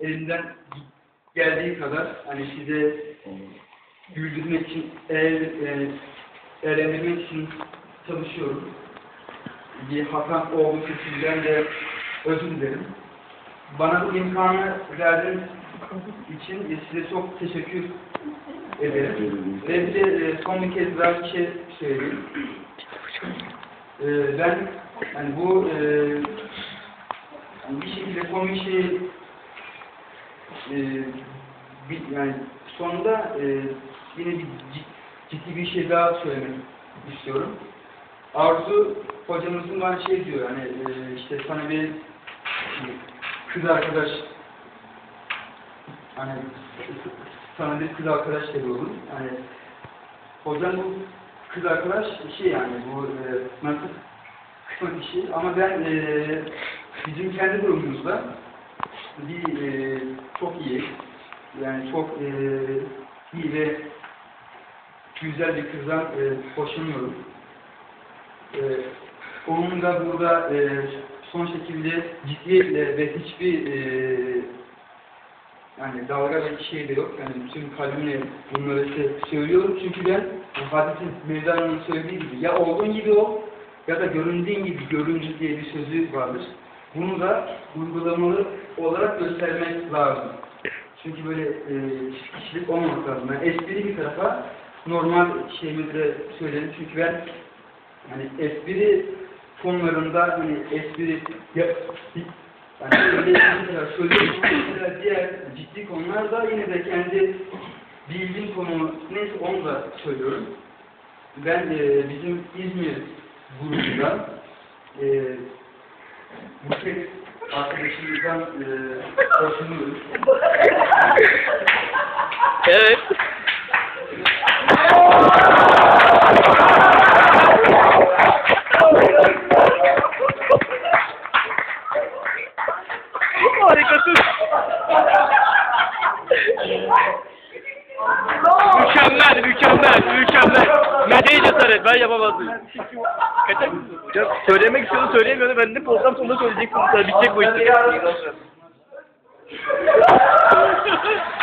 elimden geldiği kadar hani size güldürmek için, e, eğlendirmek için çalışıyorum. Bir olduğu için sizden de özür dilerim. Bana bu imkanı verdiğiniz için size çok teşekkür ederim. Ve bir de e, son bir kez daha bir şey söyleyeyim. E, ben hani bu yani bir şekilde komik şey e, bir, yani sonunda e, yine bir cid- ciddi bir şey daha söylemek istiyorum. Arzu hocamızın bana şey diyor hani e, işte sana bir kız arkadaş hani sana bir kız arkadaş da olur. Hani hocam bu kız arkadaş şey yani bu e, nasıl kısmet işi ama ben e, bizim kendi durumumuzda bir e, çok iyi yani çok e, iyi ve güzel bir kızdan e, hoşlanıyorum. E, onun da burada e, son şekilde ciddiyetle ve hiçbir e, yani dalga ve şey de yok. Yani bütün kalbimle bunları size söylüyorum. Çünkü ben hadisin Mevlana'nın söylediği gibi ya olduğun gibi ol ya da göründüğün gibi göründü diye bir sözü vardır. Bunu da uygulamalı olarak göstermek lazım. Çünkü böyle e, kişilik olmamak lazım. Yani espri bir tarafa normal şeyimi de söyledim. Çünkü ben hani espri konularında hani espri ya, yani öyle mesela söylüyorum diğer ciddi konular da yine de kendi bildiğim konu neyse onu da söylüyorum. Ben e, bizim İzmir grubunda e, bu tek arkadaşımızdan e, hoşlanıyoruz. Evet. Harikasın. mükemmel, mükemmel, mükemmel. Medeyi cesaret, ben yapamazdım. Kaçak mısın? Ya söylemek istiyordu, söyleyemiyordu. Ben de program sonunda söyleyecektim. Bitecek bu işte.